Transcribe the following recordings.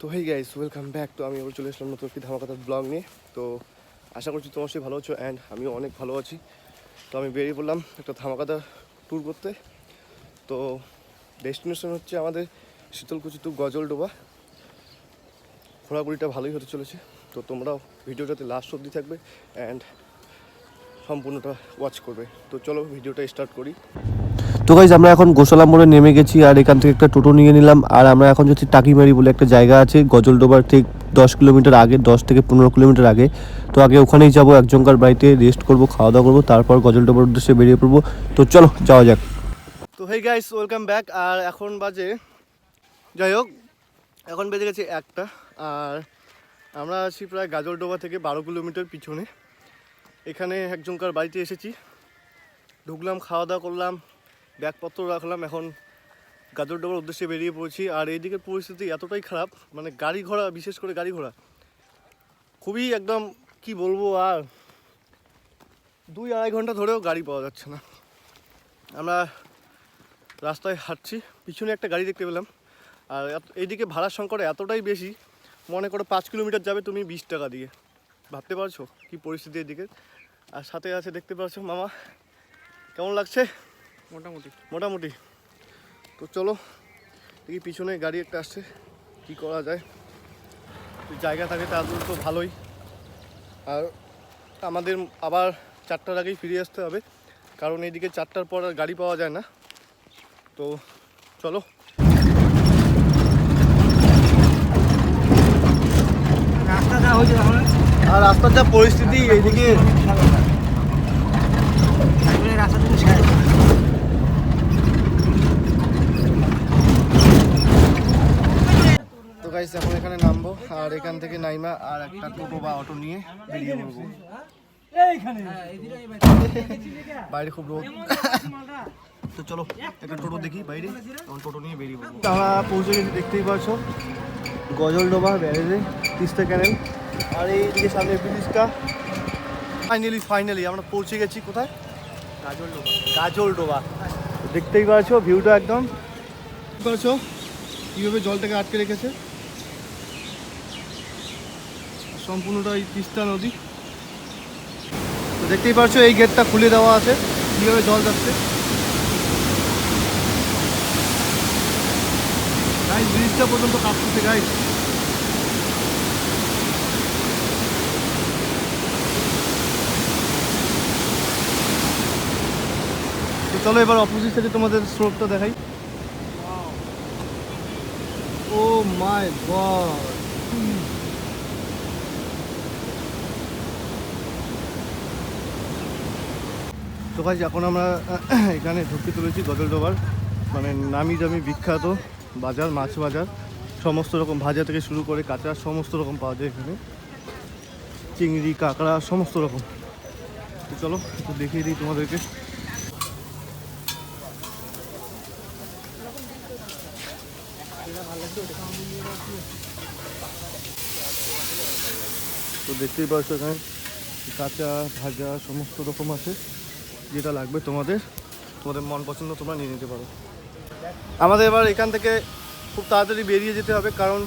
তো hey guys welcome back তো আমি আবার চলে আসলাম নতুন একটি ধামাকাতার ব্লগ নিয়ে। তো আশা করছি তোমার সবাই ভালো আছো অ্যান্ড আমিও অনেক ভালো আছি। তো আমি বেরিয়ে পড়লাম একটা ধামাকাতা ট্যুর করতে। তো ডেস্টিনেশন হচ্ছে আমাদের শীতলকুচি টু গজলডোবা। ঘোরাঘুরিটা ভালোই হতে চলেছে। তো তোমরাও ভিডিওটাতে লাস্ট অবধি থাকবে অ্যান্ড সম্পূর্ণটা ওয়াচ করবে। তো চলো ভিডিওটা স্টার্ট করি। তো গাইজ আমরা এখন গোসালা মোড়ে নেমে গেছি আর এখান থেকে একটা টোটো নিয়ে নিলাম। আর আমরা এখন যাচ্ছি টাকিমারি বলে একটা জায়গা আছে, গজলডোবার ঠিক দশ কিলোমিটার আগে, দশ থেকে পনেরো কিলোমিটার আগে। তো আগে ওখানেই যাব, একজনকার বাড়িতে রেস্ট করব, খাওয়া দাওয়া করব, তারপর গজলডোবার উদ্দেশ্যে বেরিয়ে পড়ব। তো চলো, যাওয়া যাক। তো হেই গাইস ওয়েলকাম ব্যাক আর এখন বাজে, যাই হোক, এখন বেজে গেছে একটা। আর আমরা আছি প্রায় গাজলডোবা থেকে বারো কিলোমিটার পিছনে। এখানে একজনকার বাড়িতে এসেছি। ঢুকলাম, খাওয়া দাওয়া করলাম। ব্যাগপত্র রাখলাম, এখন গাজলডোবার উদ্দেশ্যে বেরিয়ে পড়েছি। আর এইদিকের পরিস্থিতি এতটাই খারাপ মানে গাড়ি ঘোড়া, বিশেষ করে গাড়ি ঘোড়া। খুবই একদম, কি বলব আর, দুই আড়াই ঘণ্টা ধরেও গাড়ি পাওয়া যাচ্ছে না। আমরা রাস্তায় হাঁটছি, পিছনে একটা গাড়ি দেখতে পেলাম। আর এইদিকে ভাড়ার সংকট এতটাই বেশি, মনে করো পাঁচ কিলোমিটার যাবে তুমি বিশ টাকা দিয়ে। ভাবতে পারছ কি পরিস্থিতি এদিকে আর সাথে আছে, দেখতে পাচ্ছো মামা, কেমন লাগছে? মোটামুটি। মোটামুটি। তো চলো দেখি পিছনে গাড়ি একটা আসছে কি করা যায়। তো জায়গা থাকে তাহলে তো ভালোই। আর আমাদের আবার চারটার আগেই ফিরে আসতে হবে কারণ এইদিকে চারটার পর আর গাড়ি পাওয়া যায় না। তো চলো। রাস্তা যা হয়েছে আর রাস্তার যা পরিস্থিতি এইদিকে তারপরে রাস্তা তুমি ছেড়ে তো গাইস এখন এখানে নামবো আর এখান থেকে নাইমা আর একটা টোটো বা অটো নিয়ে বেরিয়ে পড়ব। বাইরে খুব রোদ। তো চলো একটা টোটো দেখি বাইরে তখন টোটো নিয়ে বেরিয়ে পড়ব। আমরা পৌঁছে গেছি দেখতেই পাচ্ছ। গজলডোবা ব্যারেজে তিস্তা ক্যানেল আর এইদিকে সামনে ব্রিজটা ফাইনালি ফাইনালি আমরা পৌঁছে গেছি কোথায়? গাজলডোবা। গাজলডোবা। দেখতেই পাচ্ছ ভিউটা একদম। পাচ্ছ কীভাবে জলটাকে আটকে রেখেছে? সম্পূর্ণটা এই তিস্তা নদী। তো দেখতেই পাচ্ছ এই গেটটা খুলে দেওয়া আছে। কীভাবে জল যাচ্ছে। গাইস ব্রিজটা পর্যন্ত কাটতেছে গাইস তো চলো এবার অপোজিট সাইডে তোমাদের স্রোতটা দেখাই। ও মাই গড তো ভাই এখন আমরা এখানে ঢুকতে চলেছি গজলডোবার মানে নামি দামি বিখ্যাত বাজার, মাছ বাজার। সমস্ত রকম ভাজা থেকে শুরু করে কাঁচা, সমস্ত রকম পাওয়া যায় এখানে। চিংড়ি, কাঁকড়া, সমস্ত রকম। তো চলো, একটু দেখিয়ে দিই তোমাদেরকে। তো দেখতেই পাচ্ছ এখানে, কাঁচা, ভাজা, সমস্ত রকম আছে। যেটা লাগবে তোমাদের তোমাদের মন পছন্দ তোমরা নিয়ে নিতে পারো। আমাদের এবার এখান থেকে খুব তাড়াতাড়ি বেরিয়ে যেতে হবে, কারণ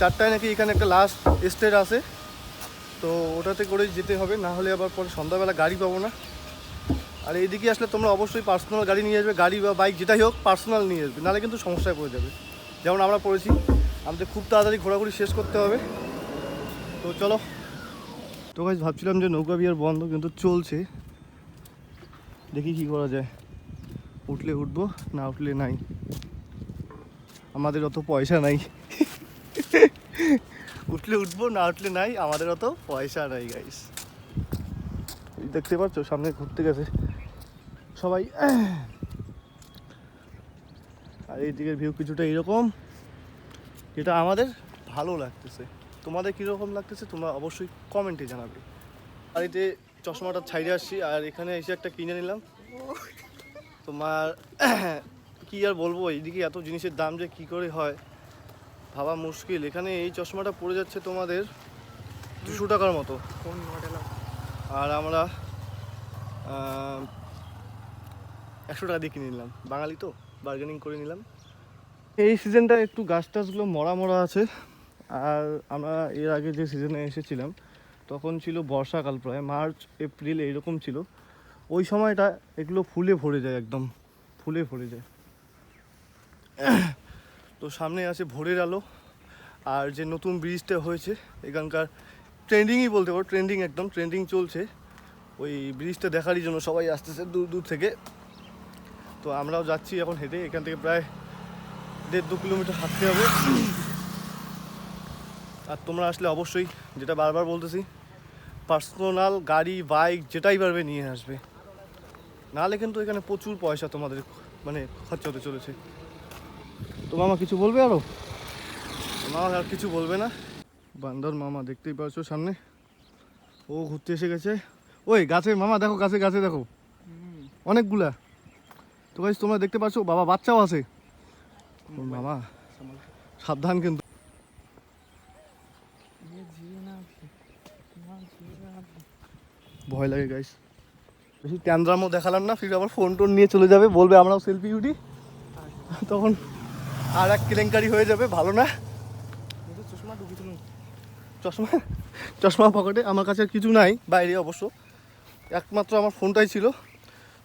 চারটায় নাকি এখানে একটা লাস্ট স্টেট আছে। তো ওটাতে করেই যেতে হবে, না হলে আবার পরে সন্ধ্যাবেলা গাড়ি পাবো না। আর এইদিকে আসলে তোমরা অবশ্যই পার্সোনাল গাড়ি নিয়ে আসবে, গাড়ি বা বাইক যেটাই হোক পার্সোনাল নিয়ে আসবে, নাহলে কিন্তু সমস্যায় পড়ে যাবে। যেমন আমরা পড়েছি, আমাদের খুব তাড়াতাড়ি ঘোরাঘুরি শেষ করতে হবে। তো চলো। তো ভাবছিলাম যে নৌকা বিহার বন্ধ, কিন্তু চলছে। দেখি কি করা যায়। উঠলে উঠবো, না উঠলে নাই। আমাদের অত পয়সা নাই। উঠলে উঠবো, না উঠলে নাই, আমাদের অত পয়সা নাই গাইস দেখতে পাচ্ছ, সামনে ঘুরতে গেছে। সবাই, আর এই দিকের ভিউ কিছুটা এরকম, যেটা আমাদের ভালো লাগতেছে। তোমাদের কীরকম লাগতেছে, তোমরা অবশ্যই কমেন্টে জানাবে। আর এতে চশমাটা ছাইড়ে আসছি আর এখানে এসে একটা কিনে নিলাম। তোমার কি আর বলব এইদিকে এত জিনিসের দাম যে কি করে হয় ভাবা মুশকিল। এখানে এই চশমাটা পড়ে যাচ্ছে তোমাদের দুশো টাকার মতো। আর আমরা একশো টাকা দিয়ে কিনে নিলাম। বাঙালি তো বার্গেনিং করে নিলাম। এই সিজনটা একটু গাছ টাছগুলো মরা মরা আছে। আর আমরা এর আগে যে সিজনে এসেছিলাম তখন ছিল বর্ষাকাল প্রায়, মার্চ, এপ্রিল এইরকম ছিল। ওই সময়টা এগুলো ফুলে ভরে যায় একদম, ফুলে ভরে যায়। তো সামনে আছে ভোরের আলো, আর যে নতুন ব্রিজটা হয়েছে, এখানকার ট্রেন্ডিংই বলতে পারো, ট্রেন্ডিং একদম, ট্রেন্ডিং চলছে। ওই ব্রিজটা দেখারই জন্য সবাই আসতেছে দূর দূর থেকে। তো আমরাও যাচ্ছি এখন হেঁটে, এখান থেকে প্রায় দেড় দু কিলোমিটার হাঁটতে হবে। আর তোমরা আসলে অবশ্যই যেটা বারবার বলতেছি পার্সোনাল গাড়ি বাইক যেটাই পারবে নিয়ে আসবে। নাহলে কিন্তু এখানে প্রচুর পয়সা তোমাদের মানে খরচা হতে চলেছে। তো মামা কিছু বলবে আরও? মামা আর কিছু বলবে না। বান্দর মামা দেখতেই পাচ্ছ সামনে। ও ঘুরতে এসে গেছে। ওই গাছে মামা দেখো গাছে গাছে দেখো। অনেকগুলা। তো গাছ তোমরা দেখতে পাচ্ছ বাবা বাচ্চাও আছে। মামা সাবধান কিন্তু। ভয় লাগে গাইস বেশি ট্যান্দ্রামও দেখালাম না, ফির আবার ফোন টোন নিয়ে চলে যাবে, বলবে আমরাও সেলফি উঠি। তখন আর এক কেলেঙ্কারি হয়ে যাবে, ভালো না? চশমা? চশমা চশমা পকেটে, আমার কাছে কিছু নাই, বাইরে অবশ্য। একমাত্র আমার ফোনটাই ছিল।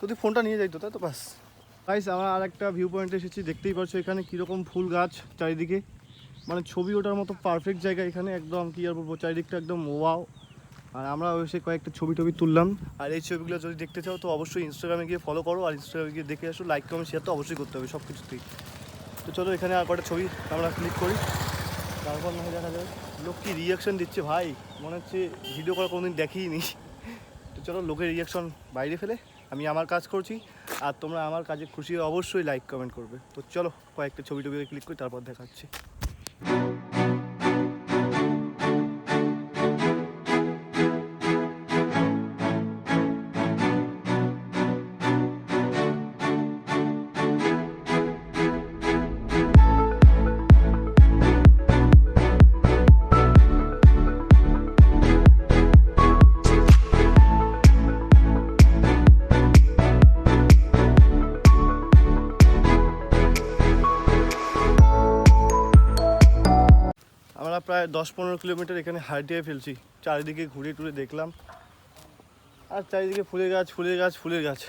যদি ফোনটা নিয়ে যাইতো, তাই তো বাস গাইস আমরা আর একটা ভিউ পয়েন্টে এসেছি, দেখতেই পাচ্ছ এখানে কীরকম ফুল গাছ চারিদিকে। মানে ছবি ওঠার মতো পারফেক্ট জায়গা এখানে, একদম কী আর বলব, চারিদিকটা একদম ওয়াও আর আমরা অবশ্যই কয়েকটা ছবি টবি তুললাম। আর এই ছবিগুলো যদি দেখতে চাও, তো অবশ্যই ইনস্টাগ্রামে গিয়ে ফলো করো। আর ইনস্টাগ্রামে গিয়ে দেখে আসো লাইক কমেন্ট শেয়ার তো অবশ্যই করতে হবে সব কিছুতেই তো চলো, এখানে আর কটা ছবি আমরা ক্লিক করি। তারপর না দেখা যাবে লোক কি রিয়াকশন দিচ্ছে। ভাই, মনে হচ্ছে ভিডিও করা কোনোদিন দেখিই নি তো চলো, লোকের রিয়াকশন বাইরে ফেলে। আমি আমার কাজ করছি, আর তোমরা আমার কাজে খুশি অবশ্যই লাইক কমেন্ট করবে। তো চলো, কয়েকটা ছবি টবি ক্লিক করি, তারপর দেখাচ্ছি। প্রায় দশ পনেরো কিলোমিটার এখানে হাঁটিয়ে ফেলছি। চারিদিকে ঘুরে টুরে দেখলাম। আর চারিদিকে ফুলের গাছ ফুলের গাছ ফুলের গাছ।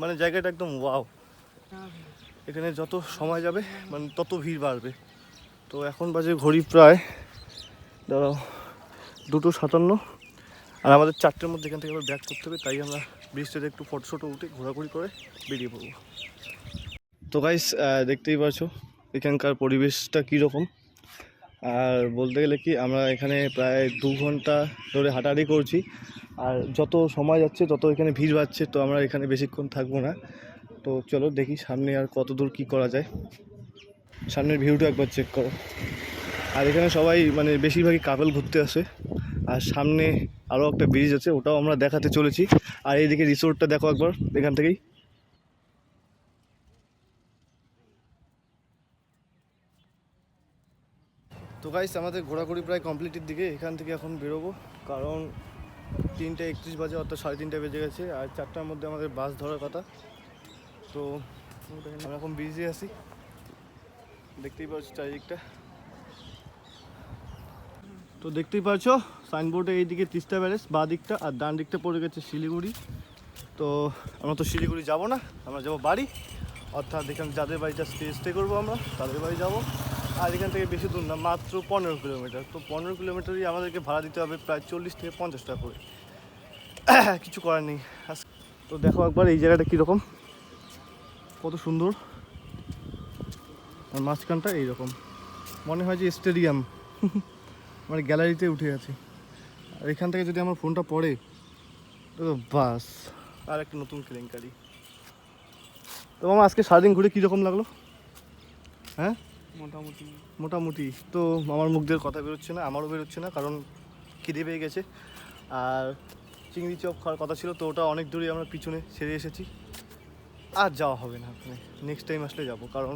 মানে জায়গাটা একদম ওয়াও। এখানে যত সময় যাবে মানে তত ভিড় বাড়বে। তো এখন বাজে ঘড়ি প্রায় ধরো দুটো সাতান্ন। আর আমাদের চারটের মধ্যে এখান থেকে আবার ব্যাক করতে হবে, তাই আমরা ব্রিজটাতে একটু ফটো শটো উঠে ঘোরাঘুরি করে বেরিয়ে পড়ব। তো গাইস দেখতেই পাচ্ছ, এখানকার পরিবেশটা কীরকম? আর বলতে গেলে কি, আমরা এখানে প্রায় দু ঘণ্টা ধরে হাঁটাহাঁটি করছি। আর যত সময় যাচ্ছে, তত এখানে ভিড় বাড়ছে, তো আমরা এখানে বেশিক্ষণ থাকব না। তো চলো দেখি সামনে আর কত দূর কী করা যায়। সামনের ভিউটা একবার চেক করো। আর এখানে সবাই মানে বেশিরভাগই কাপেল ঘুরতে আসে। আর সামনে আরও একটা ব্রিজ আছে, ওটাও আমরা দেখাতে চলেছি। আর এইদিকে রিসোর্টটা দেখো একবার, এখান থেকেই। তো গাইস আমাদের ঘোরাঘুরি প্রায় কমপ্লিটের দিকে। এখান থেকে এখন বেরোবো। কারণ তিনটে একত্রিশ বাজে, অর্থাৎ সাড়ে তিনটে বেজে গেছে। আর চারটার মধ্যে আমাদের বাস ধরার কথা। তো আমরা এখন বিজি আছি। দেখতেই পাচ্ছ চারিদিকটা। তো দেখতেই পাচ্ছ সাইনবোর্ডে এইদিকে তিস্তা ব্যারেজ বা দিকটা আর ডান দিকটা পড়ে গেছে শিলিগুড়ি। তো আমরা তো শিলিগুড়ি যাব না, আমরা যাব বাড়ি। অর্থাৎ এখানে যাদের বাড়িটা স্টে স্টে করব আমরা, তাদের বাড়ি যাব। আর এখান থেকে বেশি দূর না, মাত্র পনেরো কিলোমিটার। তো পনেরো কিলোমিটারই আমাদেরকে ভাড়া দিতে হবে প্রায় চল্লিশ থেকে পঞ্চাশ টাকা করে। কিছু করার নেই। আজ- তো দেখো একবার এই জায়গাটা কীরকম। কত সুন্দর। আর মাঝখানটা এইরকম। মনে হয় যে স্টেডিয়াম। মানে গ্যালারিতে উঠে আছে। আর এখান থেকে যদি আমার ফোনটা পড়ে, তো বাস। আর একটা নতুন কেলেঙ্কারি। তো মামা, আজকে সারাদিন ঘুরে কীরকম লাগল? হ্যাঁ? মোটামুটি। মোটামুটি। তো আমার মুখ দিয়ে কথা বেরোচ্ছে না, আমারও বেরোচ্ছে না, কারণ খিদে পেয়ে গেছে। আর চিংড়ি চপ খাওয়ার কথা ছিল, তো ওটা অনেক দূরে আমরা পিছনে ছেড়ে এসেছি। আর যাওয়া হবে না ওখানে নেক্সট টাইম আসলে যাব, কারণ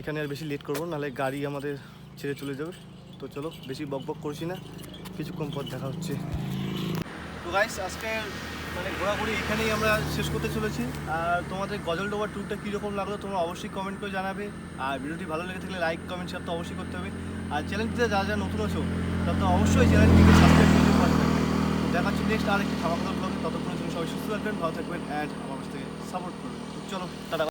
এখানে আর বেশি লেট করব নাহলে গাড়ি আমাদের ছেড়ে চলে যাবে। তো চলো, বেশি বক বক করছি না, কিছুক্ষণ পর দেখা হচ্ছে। তো গাইস আজকে মানে ঘোরাঘুরি এখানেই আমরা শেষ করতে চলেছি। আর তোমাদের গজলডোবা ট্যুরটা কীরকম লাগল তোমরা অবশ্যই কমেন্ট করে জানাবে। আর ভিডিওটি ভালো লেগে থাকলে লাইক কমেন্ট শেয়ার তো অবশ্যই করতে হবে। আর চ্যানেলটিতে যারা যা নতুন আছো, তারা তো অবশ্যই চ্যানেলটিকে সাবস্ক্রাইব করতে পারবে। তো দেখাচ্ছি নেক্সট আর একটি খাওয়া দাওয়া ব্লগে ততক্ষণের জন্য সবাই সুস্থ থাকবেন, ভালো থাকবেন অ্যান্ড আমার কাছ থেকে সাপোর্ট করবেন। চলো, টাটা।